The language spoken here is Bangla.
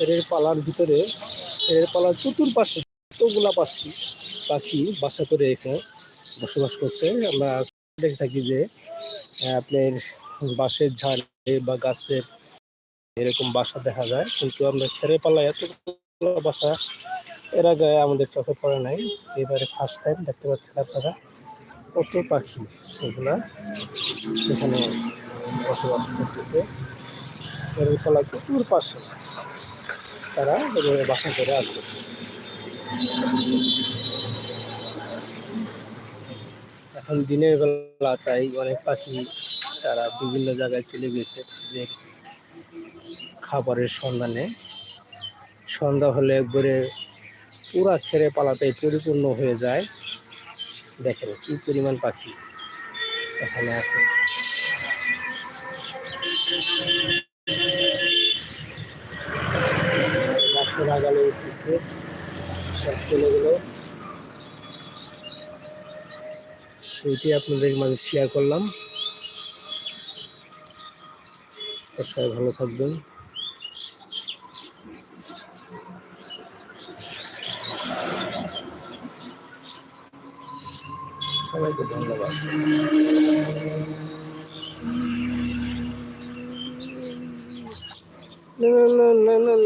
এর পালার ভিতরে এর পালার চতুর্পাশে কতগুলা পাখি পাখি বাসা করে এখানে বসবাস করছে। আমরা দেখে থাকি যে আপনার বাঁশের ঝাড়ে বা গাছের এরকম বাসা দেখা যায়। কিন্তু আমরা ছেড়ে পালায় এতগুলো বাসা, এর আগে আমাদের চোখে পড়ে নাই। এবারে ফার্স্ট টাইম দেখতে পাচ্ছেন আপনারা কত পাখি এগুলা সেখানে বসবাস করতেছে। এর ফলা কুতুর পাশে তারা বাসা করে আছে এখন দিনের বেলা তাই অনেক পাখি তারা বিভিন্ন জায়গায় চলে গেছে। যে খাবারের সন্ধানে। সন্ধ্যা হলে একবারে পুরা ছেড়ে পালাতে পরিপূর্ণ হয়ে যায়। দেখেন কি পরিমাণ পাখি এখানে আছে। গাছের আগালে উঠতেছে, সব চলে গেল। এটি আপনাদের মাঝে শেয়ার করলাম। সবাই ভালো থাকবেন। সবাইকে ধন্যবাদ। না না না না।